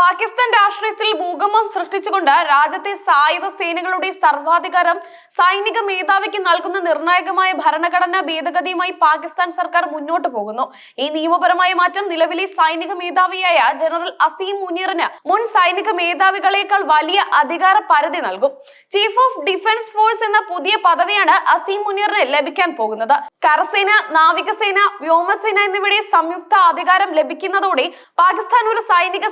പാകിസ്ഥാൻ രാഷ്ട്രീയത്തിൽ ഭൂകമ്പം സൃഷ്ടിച്ചുകൊണ്ട് രാജ്യത്തെ സായുധ സേനകളുടെ സർവാധികാരം സൈനിക മേധാവിക്ക് നൽകുന്ന നിർണായകമായ ഭരണഘടനാ ഭേദഗതിയുമായി പാകിസ്ഥാൻ സർക്കാർ മുന്നോട്ട് പോകുന്നു. ഈ നിയമപരമായ മാറ്റം നിലവിലെ സൈനിക മേധാവിയായ ജനറൽ അസീം മുനീറിന് മുൻ സൈനിക മേധാവികളേക്കാൾ വലിയ അധികാര പരിധി നൽകും. ചീഫ് ഓഫ് ഡിഫൻസ് ഫോഴ്സ് എന്ന പുതിയ പദവിയാണ് അസീം മുനീറിന് ലഭിക്കാൻ പോകുന്നത്. കരസേന നാവികസേന വ്യോമസേന എന്നിവയുടെ സംയുക്ത അധികാരം ലഭിക്കുന്നതോടെ പാകിസ്ഥാൻ ഒരു സൈനിക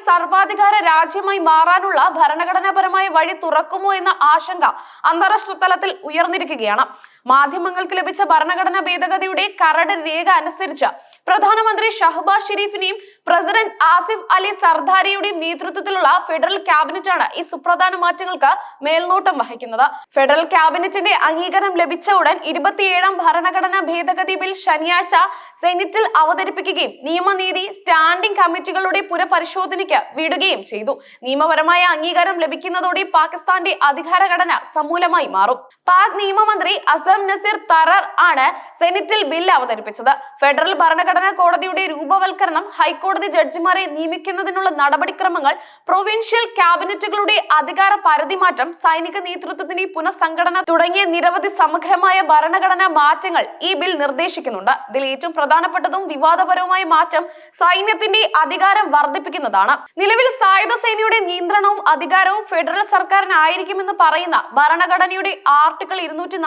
സർവാധികാര രാജ്യമായി മാറാനുള്ള ഭരണഘടനാപരമായ വഴി തുറക്കുമോ എന്ന ആശങ്ക അന്താരാഷ്ട്ര തലത്തിൽ ഉയർന്നിരിക്കുകയാണ്. മാധ്യമങ്ങൾക്ക് ലഭിച്ച ഭരണഘടനാ ഭേദഗതിയുടെ കരട് രേഖ അനുസരിച്ച് പ്രധാനമന്ത്രി ഷഹബാസ് ഷെരീഫിനെയും പ്രസിഡന്റ് ആസിഫ് അലി സർദാരിയുടെയും നേതൃത്വത്തിലുള്ള ഫെഡറൽ ക്യാബിനറ്റാണ് ഈ സുപ്രധാന മാറ്റങ്ങൾക്ക് മേൽനോട്ടം വഹിക്കുന്നത്. ഫെഡറൽ ക്യാബിനറ്റിന്റെ അംഗീകാരം ലഭിച്ച ഉടൻ ഇരുപത്തിയേഴാം ഭരണഘടനാ ഭേദഗതി ബിൽ ശനിയാഴ്ച സെനറ്റിൽ അവതരിപ്പിക്കുകയും നിയമനീതി സ്റ്റാൻഡിംഗ് കമ്മിറ്റികളുടെ പുനഃപരിശോധനയ്ക്ക് വിടുകയും ചെയ്തു. നിയമപരമായ അംഗീകാരം ലഭിക്കുന്നതോടെ പാകിസ്ഥാന്റെ അധികാരഘടന സമൂലമായി മാറും. പാക് നിയമമന്ത്രി അസം നസീർ തറർ ആണ് സെനറ്റിൽ ബിൽ അവതരിപ്പിച്ചത്. ഫെഡറൽ ഭരണഘടനാ കോടതിയുടെ രൂപവൽക്കരണം ഹൈക്കോടതി ജഡ്ജിമാരെ നിയമിക്കുന്നതിനുള്ള നടപടിക്രമങ്ങൾ പ്രൊവിൻഷ്യൽ ക്യാബിനറ്റുകളുടെ അധികാര പരിധി മാറ്റം സൈനിക നേതൃത്വത്തിന്റെ പുനഃസംഘടന തുടങ്ങിയ നിരവധി സമഗ്രമായ ഭരണഘടനാ മാറ്റങ്ങൾ ഈ ബിൽ നിർദ്ദേശിക്കുന്നുണ്ട്. ഇതിൽ ഏറ്റവും പ്രധാനപ്പെട്ടതും വിവാദപരവുമായ മാറ്റം സൈന്യത്തിന്റെ അധികാരം വർദ്ധിപ്പിക്കുന്നതാണ്. നിലവിൽ സായുധ സേനയുടെ നിയന്ത്രണവും അധികാരവും ഫെഡറൽ സർക്കാരിനായിരിക്കുമെന്ന് പറയുന്ന ഭരണഘടനയുടെ ആർട്ടിക്കിൾ ഇരുന്നൂറ്റി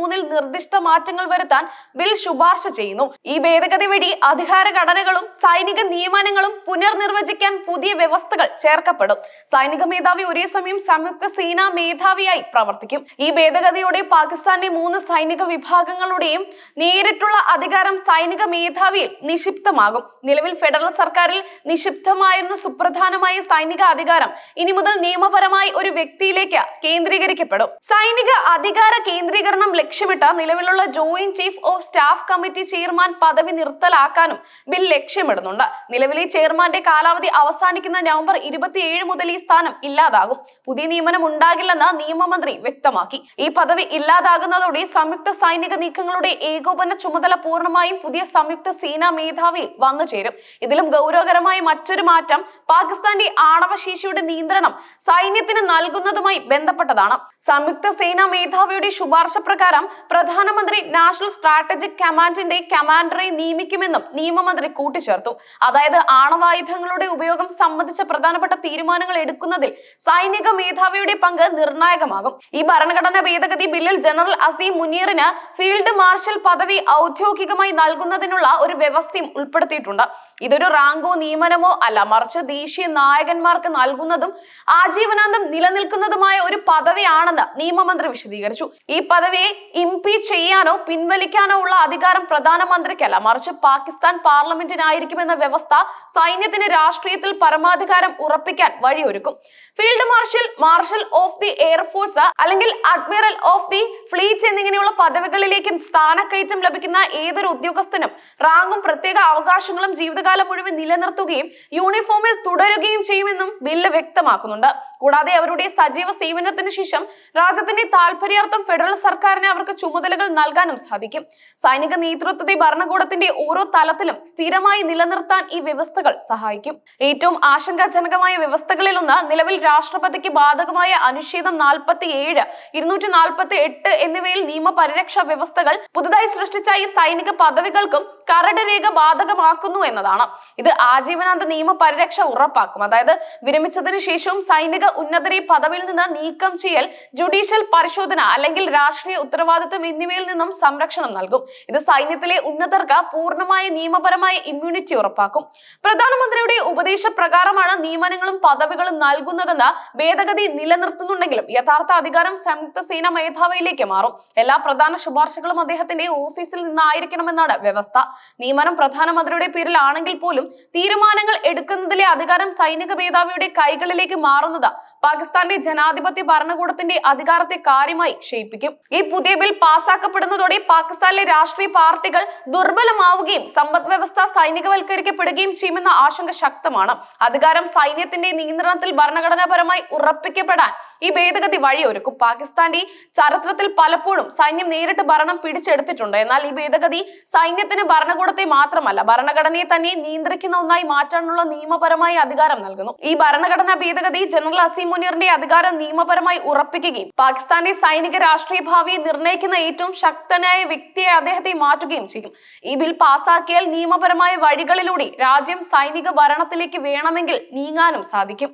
മൂന്നിൽ നിർദ്ദിഷ്ട മാറ്റങ്ങൾ വരുത്താൻ ബിൽ ശുപാർശ ചെയ്യുന്നു. ഈ ഭേദഗതി വഴി അധികാര ഘടനകളും സൈനിക നിയമനങ്ങളും പുനർനിർവചിക്കാൻ പുതിയ വ്യവസ്ഥകൾ ചേർക്കപ്പെടും. സൈനിക മേധാവി ഒരേ സമയം സംയുക്ത സേനാ മേധാവിയായി പ്രവർത്തിക്കും. ഈ ഭേദഗതിയോടെ പാകിസ്ഥാന്റെ മൂന്ന് സൈനിക വിഭാഗങ്ങളുടെയും നേരിട്ടുള്ള അധികാരം സൈനിക മേധാവിയിൽ നിക്ഷിപ്തമാകും. നിലവിൽ ഫെഡറൽ സർക്കാരിൽ നിക്ഷിപ്തമായിരുന്ന സുപ്രധാനമായ സൈനിക അധികാരം ഇനി മുതൽ നിയമപരമായി ഒരു വ്യക്തിയിലേക്ക് കേന്ദ്രീകരിക്കപ്പെടും. സൈനിക അധികാര കേന്ദ്രീകരണം ലക്ഷ്യമിട്ട് നിലവിലുള്ള joint chief of staff committee chairman പദവി നിർത്തലാക്കാനും ബിൽ ലക്ഷ്യമിടുന്നുണ്ട്. നിലവിലെ ചെയർമാന്റെ കാലാവധി അവസാനിക്കുന്ന നവംബർ ഇരുപത്തിയേഴ് മുതൽ ഈ സ്ഥാനം ഇല്ലാതാകും. പുതിയ നിയമനം ഉണ്ടാകില്ലെന്ന് നിയമമന്ത്രി വ്യക്തമാക്കി. ഈ പദവി ഇല്ലാതാകുന്നതോടെ സംയുക്ത സൈനിക നീക്കങ്ങളുടെ ഏകോപന ചുമതല പൂർണമായും പുതിയ സംയുക്ത സേനാ മേധാവിയിൽ വന്നു ചേരും. ഇതിലും ഗൗരവകരമായ മറ്റൊരു മാറ്റം പാകിസ്ഥാന്റെ ആണവശേഷിയുടെ നിയന്ത്രണം സൈന്യത്തിന് നൽകുന്നതുമായി ബന്ധപ്പെട്ടതാണ്. സംയുക്ത സേനാ മേധാവിയുടെ ശുപാർശ പ്രകാരം പ്രധാനമന്ത്രി നാഷണൽ സ്ട്രാറ്റജിക് കമാൻഡിന്റെ കമാൻഡറെ നിയമിക്കുമെന്നും നിയമമന്ത്രി കൂട്ടിച്ചേർത്തു. അതായത് ആണവായുധങ്ങളുടെ ഉപയോഗം സംബന്ധിച്ച പ്രധാനപ്പെട്ട തീരുമാനങ്ങൾ എടുക്കുന്നതിൽ സൈനിക മേധാവിയുടെ പങ്ക് നിർണായകമാകും. ഈ ഭരണഘടനാ ഭേദഗതി ബില്ലിൽ ജനറൽ അസീം മുനീറിന് ഫീൽഡ് മാർഷൽ പദവി ഔദ്യോഗികമായി നൽകുന്നതിനുള്ള ഒരു വ്യവസ്ഥയും ഉൾപ്പെടുത്തിയിട്ടുണ്ട്. ഇതൊരു റാങ്കോ നിയമനമോ അല്ല. മറിച്ച് ദേശീയ നായകന്മാർക്ക് നൽകുന്നതും ആജീവനാന്തം നിലനിൽക്കുന്നതുമായ ഒരു പദവിയാണെന്ന് നിയമമന്ത്രി വിശദീകരിച്ചു. ഈ പദവിയെ ഇംപീച്ച് ചെയ്യാനോ പിൻവലിക്കാനോ ഉള്ള അധികാരം പ്രധാനമന്ത്രിക്കല്ല. മറിച്ച് പാകിസ്ഥാൻ പാർലമെന്റിനായിരിക്കുമെന്ന വ്യവസ്ഥ സൈന്യത്തിന് രാഷ്ട്രീയത്തിൽ പരമാധികാരം ഉറപ്പിക്കാൻ വഴിയൊരുക്കും. Field marshal marshal of the air force അല്ലെങ്കിൽ അഡ്മിറൽ ഓഫ് ദി ഫ്ലീറ്റ് എന്നിങ്ങനെയുള്ള പദവികളിലേക്കും സ്ഥാനക്കയറ്റം ലഭിക്കുന്ന ഏതൊരു ഉദ്യോഗസ്ഥനും റാങ്കും പ്രത്യേക അവകാശങ്ങളും ജീവിതകാലം മുഴുവൻ നിലനിർത്തുകയും യൂണിഫോമിൽ തുടരുകയും ചെയ്യുമെന്നും ബില്ല് വ്യക്തമാക്കുന്നുണ്ട്. കൂടാതെ അവരുടെ സജീവ സേവനത്തിന് ശേഷം രാജ്യത്തിന്റെ താല്പര്യാർത്ഥം ഫെഡറൽ സർക്കാരിന് അവർക്ക് ചുമതലകൾ നൽകാനും സാധിക്കും. സൈനിക നേതൃത്വത്തെ ഭരണകൂടത്തിന്റെ ഓരോ തലത്തിലും സ്ഥിരമായി നിലനിർത്താൻ ഈ വ്യവസ്ഥകൾ സഹായിക്കും. ഏറ്റവും ആശങ്കാജനകമായ വ്യവസ്ഥകളിൽ ഒന്ന് നിലവിൽ രാഷ്ട്രപതിക്ക് ബാധകമായ അനുച്ഛേദം നാൽപ്പത്തി ഏഴ് ഇരുന്നൂറ്റി നാൽപ്പത്തി എട്ട് എന്നിവയിൽ നിയമപരിരക്ഷാ വ്യവസ്ഥകൾ പുതുതായി സൃഷ്ടിച്ച ഈ സൈനിക പദവികൾക്കും കരട് രേഖ ബാധകമാക്കുന്നു എന്നതാണ്. ഇത് ആജീവനാന്ത നിയമപരിരക്ഷ ഉറപ്പാക്കും. അതായത് വിരമിച്ചതിനു ശേഷവും സൈനിക ഉന്നതരെ പദവിയിൽ നിന്ന് നീക്കം ചെയ്യൽ ജുഡീഷ്യൽ പരിശോധന അല്ലെങ്കിൽ രാഷ്ട്രീയ ഉത്തരവാദിത്വം എന്നിവയിൽ നിന്നും സംരക്ഷണം നൽകും. ഇത് സൈന്യത്തിലെ ഉന്നതർക്ക് പൂർണമായ നിയമപരമായ ഇമ്മ്യൂണിറ്റി ഉറപ്പാക്കും. പ്രധാനമന്ത്രിയുടെ ഉപദേശപ്രകാരമാണ് നിയമനങ്ങളും പദവികളും നൽകുന്നതെന്ന് ഭേദഗതി നിലനിർത്തുന്നുണ്ടെങ്കിലും യഥാർത്ഥ അധികാരം സംയുക്ത സേനാ മേധാവിയിലേക്ക് മാറും. എല്ലാ പ്രധാന ശുപാർശകളും അദ്ദേഹത്തിന്റെ ഓഫീസിൽ നിന്നായിരിക്കണമെന്നാണ് വ്യവസ്ഥ. നിയമനം പ്രധാനമന്ത്രിയുടെ പേരിലാണെങ്കിൽ പോലും തീരുമാനങ്ങൾ എടുക്കുന്നതിലെ അധികാരം സൈനിക മേധാവിയുടെ കൈകളിലേക്ക് മാറുന്നത് പാകിസ്ഥാന്റെ ജനാധിപത്യ ഭരണകൂടത്തിന്റെ അധികാരത്തെ കാര്യമായി ക്ഷയിപ്പിക്കും. ഈ പുതിയ ബിൽ പാസാക്കപ്പെടുന്നതോടെ പാകിസ്ഥാനിലെ രാഷ്ട്രീയ പാർട്ടികൾ ദുർബലമാവുകയും സമ്പദ് വ്യവസ്ഥ സൈനികവൽക്കരിക്കപ്പെടുകയും ചെയ്യുമെന്ന ആശങ്ക ശക്തമാണ്. അധികാരം സൈന്യത്തിന്റെ നിയന്ത്രണത്തിൽ ഭരണഘടനാപരമായി ഉറപ്പിക്കപ്പെടാൻ ഈ ഭേദഗതി വഴിയൊരുക്കും. പാകിസ്ഥാന്റെ ചരിത്രത്തിൽ പലപ്പോഴും സൈന്യം നേരിട്ട് ഭരണം പിടിച്ചെടുത്തിട്ടുണ്ട്. എന്നാൽ ഈ ഭേദഗതി സൈന്യത്തിന് ഭരണകൂടത്തെ മാത്രമല്ല ഭരണഘടനയെ തന്നെ നിയന്ത്രിക്കുന്ന ഒന്നായി മാറ്റാനുള്ള നിയമപരമായ അധികാരം നൽകുന്നു. ഈ ഭരണഘടനാ ഭേദഗതി ജനറൽ അസീം മുനീറിന്റെ അധികാരം നിയമപരമായി ഉറപ്പിക്കുകയും പാകിസ്ഥാന്റെ സൈനിക രാഷ്ട്രീയ ഭാവിയെ നിർണയിക്കുന്ന ഏറ്റവും ശക്തനായ വ്യക്തിയെ അദ്ദേഹത്തെ മാറ്റുകയും ചെയ്യും. ഈ ബിൽ പാസാക്കിയാൽ നിയമപരമായ വഴികളിലൂടെ രാജ്യം സൈനിക ഭരണത്തിലേക്ക് വേണമെങ്കിൽ നീങ്ങാനും സാധിക്കും.